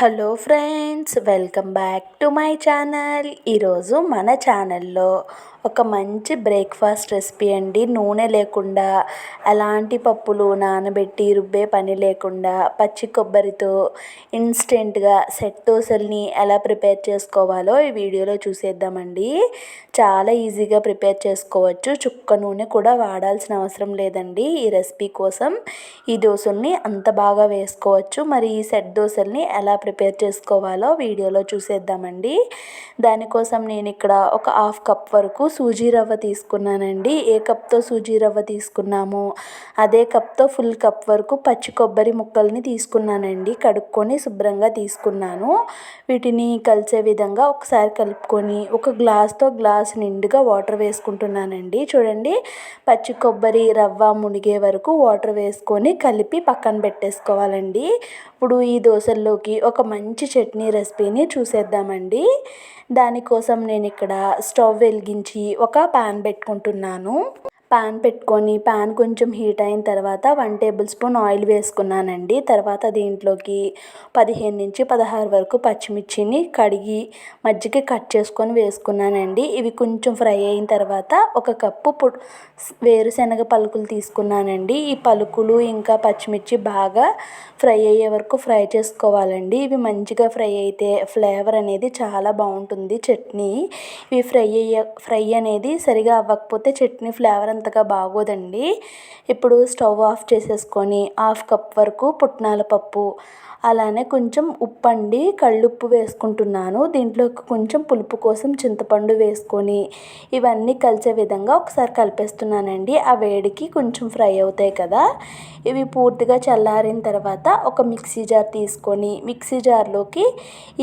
Hello friends welcome back to my channel. ఈరోజు మన ఛానల్లో ఒక మంచి బ్రేక్ఫాస్ట్ రెసిపీ అండి. నూనె లేకుండా ఎలాంటి పప్పులు నానబెట్టి రుబ్బే పని లేకుండా పచ్చి కొబ్బరితో ఇన్స్టెంట్గా సెట్ దోశల్ని ఎలా ప్రిపేర్ చేసుకోవాలో ఈ వీడియోలో చూసేద్దామండి. చాలా ఈజీగా ప్రిపేర్ చేసుకోవచ్చు. చుక్క నూనె కూడా వాడాల్సిన అవసరం లేదండి. ఈ రెసిపీ కోసం ఈ దోశల్ని అంత బాగా వేసుకోవచ్చు. మరి ఈ సెట్ దోశల్ని ఎలా ప్రిపేర్ ప్రిపేర్ చేసుకోవాలో వీడియోలో చూసేద్దామండి. దానికోసం నేను ఇక్కడ ఒక హాఫ్ కప్ వరకు సూజీ రవ్వ తీసుకున్నానండి. ఏ కప్తో సూజీ రవ్వ తీసుకున్నామో అదే కప్తో ఫుల్ కప్ వరకు పచ్చి కొబ్బరి ముక్కల్ని తీసుకున్నానండి. కడుక్కొని శుభ్రంగా తీసుకున్నాను. వీటిని కలిసే విధంగా ఒకసారి కలుపుకొని ఒక గ్లాస్తో గ్లాస్ నిండుగా వాటర్ వేసుకుంటున్నానండి. చూడండి పచ్చి కొబ్బరి రవ్వ మునిగే వరకు వాటర్ వేసుకొని కలిపి పక్కన పెట్టేసుకోవాలండి. ఇప్పుడు ఈ దోశల్లోకి ఒక మంచి చట్నీ రెసిపీని చూసేద్దామండి. దానికోసం నేను ఇక్కడ స్టవ్ వెలిగించి ఒక ప్యాన్ పెట్టుకుంటున్నాను. పాన్ పెట్టుకొని పాన్ కొంచెం హీట్ అయిన తర్వాత వన్ టేబుల్ స్పూన్ ఆయిల్ వేసుకున్నానండి. తర్వాత దీంట్లోకి పదిహేను నుంచి పదహారు వరకు పచ్చిమిర్చిని కడిగి మజ్జిగ కట్ చేసుకొని వేసుకున్నానండి. ఇవి కొంచెం ఫ్రై అయిన తర్వాత ఒక కప్పు పు వేరుశనగ పలుకులు తీసుకున్నానండి. ఈ పలుకులు ఇంకా పచ్చిమిర్చి బాగా ఫ్రై అయ్యే వరకు ఫ్రై చేసుకోవాలండి. ఇవి మంచిగా ఫ్రై అయితే ఫ్లేవర్ అనేది చాలా బాగుంటుంది. చట్నీ ఇవి ఫ్రై అయ్యే ఫ్రై అనేది సరిగా అవ్వకపోతే చట్నీ ఫ్లేవర్ అంతగా బాగోదండి. ఇప్పుడు స్టవ్ ఆఫ్ చేసేసుకొని హాఫ్ కప్ వరకు పుట్నాల పప్పు అలానే కొంచెం ఉప్పు అండి కళ్ళుప్పు వేసుకుంటున్నాను. దీంట్లోకి కొంచెం పులుపు కోసం చింతపండు వేసుకొని ఇవన్నీ కలిసే విధంగా ఒకసారి కలిపేస్తున్నానండి. ఆ వేడికి కొంచెం ఫ్రై అవుతాయి కదా. ఇవి పూర్తిగా చల్లారిన తర్వాత ఒక మిక్సీ జార్ తీసుకొని మిక్సీ జార్లోకి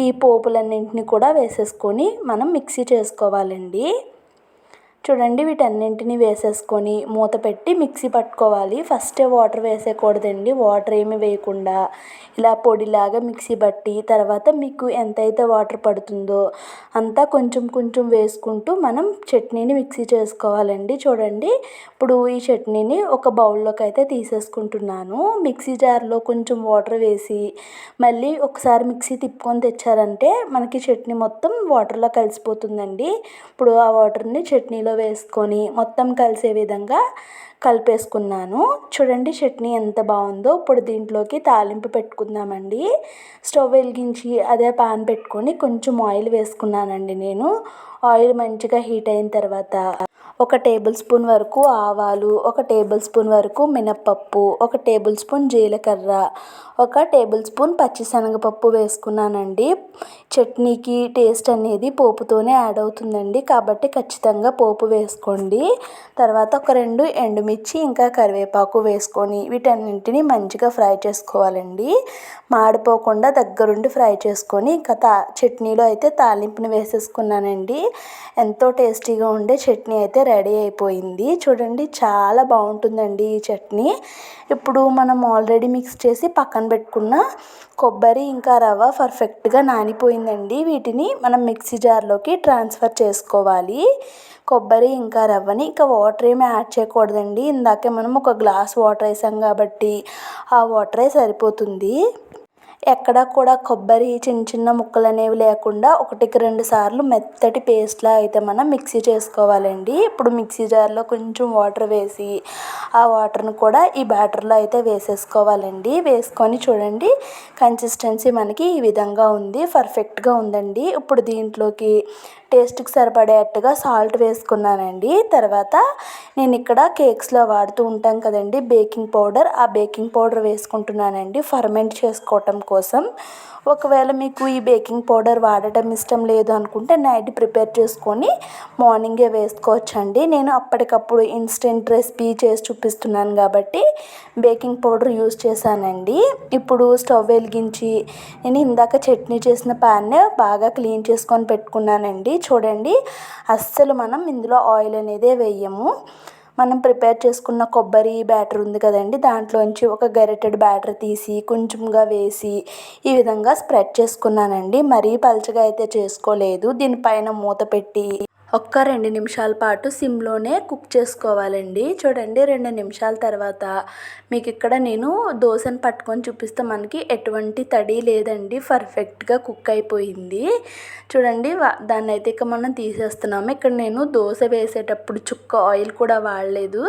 ఈ పోపులన్నింటినీ కూడా వేసేసుకొని మనం మిక్సీ చేసుకోవాలండి. చూడండి వీటన్నింటినీ వేసేసుకొని మూత పెట్టి మిక్సీ పట్టుకోవాలి. ఫస్టే వాటర్ వేసేయకూడదండి. వాటర్ ఏమి వేయకుండా ఇలా పొడిలాగా మిక్సీ పట్టి తర్వాత మీకు ఎంతైతే వాటర్ పడుతుందో అంతా కొంచెం కొంచెం వేసుకుంటూ మనం చట్నీని మిక్సీ చేసుకోవాలండి. చూడండి ఇప్పుడు ఈ చట్నీని ఒక బౌల్లోకి అయితే తీసేసుకుంటున్నాను. మిక్సీ జార్లో కొంచెం వాటర్ వేసి మళ్ళీ ఒకసారి మిక్సీ తిప్పుకొని తెచ్చారంటే మనకి చట్నీ మొత్తం వాటర్లో కలిసిపోతుందండి. ఇప్పుడు ఆ వాటర్ని చట్నీలో వేసుకొని మొత్తం కలిసే విధంగా కలిపేసుకున్నాను. చూడండి చట్నీ ఎంత బాగుందో. ఇప్పుడు దీంట్లోకి తాలింపు పెట్టుకుందామండి. స్టవ్ వెలిగించి అదే పాన్ పెట్టుకొని కొంచెం ఆయిల్ వేసుకున్నానండి నేను. ఆయిల్ మంచిగా హీట్ అయిన తర్వాత ఒక టేబుల్ స్పూన్ వరకు ఆవాలు ఒక టేబుల్ స్పూన్ వరకు మినప్పప్పు ఒక టేబుల్ స్పూన్ జీలకర్ర ఒక టేబుల్ స్పూన్ పచ్చిశనగపప్పు వేసుకున్నానండి. చట్నీకి టేస్ట్ అనేది పోపుతోనే యాడ్ అవుతుందండి. కాబట్టి ఖచ్చితంగా పోపు వేసుకోండి. తర్వాత ఒక రెండు ఎండుమిర్చి ఇంకా కరివేపాకు వేసుకొని వీటన్నింటిని మంచిగా ఫ్రై చేసుకోవాలండి. మాడిపోకుండా దగ్గరుండి ఫ్రై చేసుకొని ఇంకా తా చట్నీలో అయితే తాలింపుని వేసేసుకున్నానండి. ఎంతో టేస్టీగా ఉండే చట్నీ అయితే రెడీ అయిపోయింది. చూడండి చాలా బాగుంటుందండి ఈ చట్నీ. ఇప్పుడు మనం ఆల్రెడీ మిక్స్ చేసి పక్కన పెట్టుకున్న కొబ్బరి ఇంకా రవ్వ పర్ఫెక్ట్గా నానిపోయిందండి. వీటిని మనం మిక్సీ జార్లోకి ట్రాన్స్ఫర్ చేసుకోవాలి. కొబ్బరి ఇంకా రవ్వని ఇంకా వాటర్ ఏమి యాడ్ చేయకూడదండి. ఇందాకే మనం ఒక గ్లాస్ వాటర్ వేసాం కాబట్టి ఆ వాటరే సరిపోతుంది. ఎక్కడ కూడా కొబ్బరి చిన్న చిన్న ముక్కలు అనేవి లేకుండా ఒకటికి రెండు సార్లు మెత్తటి పేస్ట్లా అయితే మనం మిక్సీ చేసుకోవాలండి. ఇప్పుడు మిక్సీ జార్లో కొంచెం వాటర్ వేసి ఆ వాటర్ని కూడా ఈ బ్యాటర్లో అయితే వేసేసుకోవాలండి. వేసుకొని చూడండి కన్సిస్టెన్సీ మనకి ఈ విధంగా ఉంది పర్ఫెక్ట్గా ఉందండి. ఇప్పుడు దీంట్లోకి టేస్ట్కి సరిపడేట్టుగా సాల్ట్ వేసుకున్నానండి. తర్వాత నేను ఇక్కడ కేక్స్లో వాడుతూ ఉంటాం కదండి బేకింగ్ పౌడర్. ఆ బేకింగ్ పౌడర్ వేసుకుంటున్నానండి ఫర్మెంట్ చేసుకోవటం కోసం. ఒకవేళ మీకు ఈ బేకింగ్ పౌడర్ వాడటం ఇష్టం లేదు అనుకుంటే నైట్ ప్రిపేర్ చేసుకొని మార్నింగే వేసుకోవచ్చండి. నేను అప్పటికప్పుడు ఇన్స్టెంట్ రెసిపీ చేసి చూపిస్తున్నాను కాబట్టి బేకింగ్ పౌడర్ యూస్ చేశానండి. ఇప్పుడు స్టవ్ వెలిగించి నేను ఇందాక చట్నీ చేసిన ప్యాన్ని బాగా క్లీన్ చేసుకొని పెట్టుకున్నానండి. చూడండి. అస్సలు మనం ఇందులో ఆయిల్ అనేది వేయము. మనం ప్రిపేర్ చేసుకున్న కొబ్బరి బ్యాటర్ ఉంది కదండి. దాంట్లోంచి ఒక గరిటెడ్ బ్యాటర్ తీసి కొంచెంగా వేసి ఈ విధంగా స్ప్రెడ్ చేసుకున్నానండి. మరీ పలచగా అయితే చేసుకోలేదు. దీనిపైన మూత పెట్టి ఒక్క రెండు నిమిషాల పాటు సిమ్లోనే కుక్ చేసుకోవాలండి. చూడండి రెండు నిమిషాల తర్వాత మీకు ఇక్కడ నేను దోశను పట్టుకొని చూపిస్తే మనకి ఎటువంటి తడి లేదండి. పర్ఫెక్ట్గా కుక్ అయిపోయింది. చూడండి దాన్ని అయితే ఇక మనం తీసేస్తున్నాము. ఇక్కడ నేను దోశ వేసేటప్పుడు చుక్క ఆయిల్ కూడా వాడలేదు.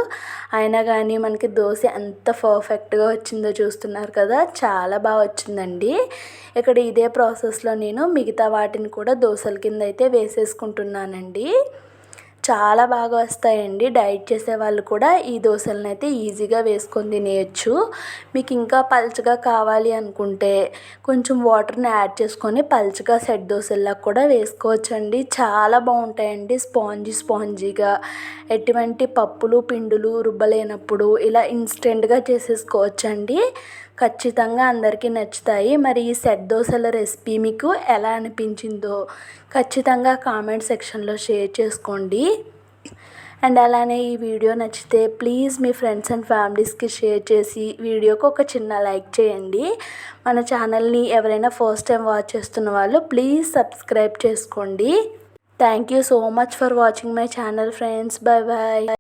అయినా కానీ మనకి దోశ ఎంత పర్ఫెక్ట్గా వచ్చిందో చూస్తున్నారు కదా చాలా బాగా వచ్చిందండి. ఇక్కడ ఇదే ప్రాసెస్లో నేను మిగతా వాటిని కూడా దోశల కింద అయితే వేసేసుకుంటున్నానండి. చాలా బాగా వస్తాయండి. డైట్ చేసే వాళ్ళు కూడా ఈ దోశలను అయితే ఈజీగా వేసుకొని తినేయచ్చు. మీకు ఇంకా పల్చగా కావాలి అనుకుంటే కొంచెం వాటర్ని యాడ్ చేసుకొని పల్చగా సెట్ దోశల్లా కూడా వేసుకోవచ్చండి. చాలా బాగుంటాయండి. స్పాంజీ స్పాంజీగా ఎటువంటి పప్పులు పిండులు రుబ్బలేనప్పుడు ఇలా ఇన్స్టెంట్గా చేసేసుకోవచ్చండి. ఖచ్చితంగా అందరికీ నచ్చుతాయి. మరి ఈ సెట్ దోశల రెసిపీ మీకు ఎలా అనిపించిందో ఖచ్చితంగా కామెంట్ సెక్షన్లో షేర్ చేసుకోండి. అండ్ అలానే ఈ వీడియో నచ్చితే ప్లీజ్ మీ ఫ్రెండ్స్ అండ్ ఫ్యామిలీస్కి షేర్ చేసి వీడియోకి ఒక చిన్న లైక్ చేయండి. మన ఛానల్ని ఎవరైనా ఫస్ట్ టైం వాచ్ చేస్తున్న వాళ్ళు ప్లీజ్ సబ్స్క్రైబ్ చేసుకోండి. Thank you so much for watching my channel friends. Bye bye